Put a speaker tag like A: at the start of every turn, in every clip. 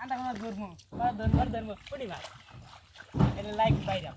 A: আন্দা ধরবো ধরবো ধরবো লাইক বাইরাম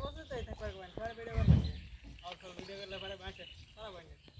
A: ઓછું થાય ભગવાન. બરાબર આવતો વીડિયો કરલા બરાબર સારા બને